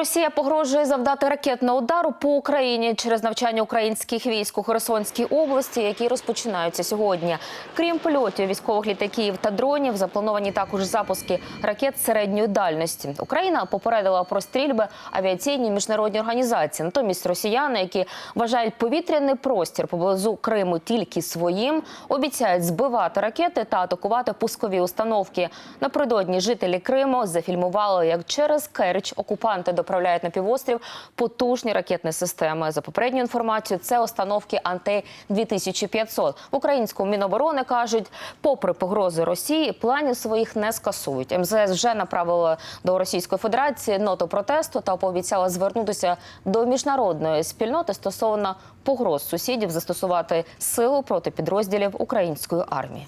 Росія погрожує завдати ракетного удару по Україні через навчання українських військ у Херсонській області, які розпочинаються сьогодні. Крім польотів військових літаків та дронів, заплановані також запуски ракет середньої дальності. Україна попередила про стрільби авіаційні міжнародні організації. Натомість росіяни, які вважають повітряний простір поблизу Криму тільки своїм, обіцяють збивати ракети та атакувати пускові установки. Напередодні жителі Криму зафільмували, як через Керч окупанти доправляють на півострів потужні ракетні системи. За попередню інформацію, це установки анти 2500 В українському міноборони кажуть, попри погрози Росії, планів своїх не скасують. МЗС вже направила до Російської Федерації ноту протесту та пообіцяла звернутися до міжнародної спільноти стосовно погроз сусідів застосувати силу проти підрозділів української армії.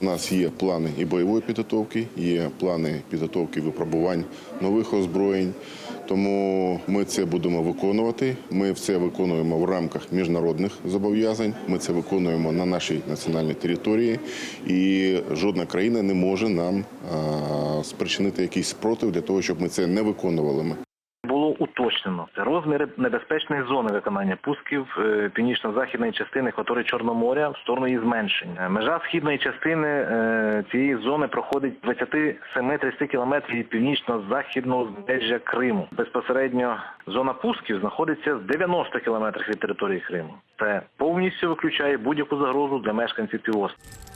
У нас є плани і бойової підготовки, є плани підготовки випробувань нових озброєнь. Тому ми це будемо виконувати. Ми це виконуємо в рамках міжнародних зобов'язань. Ми це виконуємо на нашій національній території, і жодна країна не може нам спричинити якийсь спротив для того, щоб ми це не виконували. Уточнено це розміри небезпечної зони виконання пусків е, північно-західної частини акваторії Чорного моря в сторону її зменшення. Межа східної частини е, цієї зони проходить 27-30 кілометрів від північно-західного узбережжя Криму. Безпосередньо зона пусків знаходиться в 90 кілометрах від території Криму. Це повністю виключає будь-яку загрозу для мешканців півострова.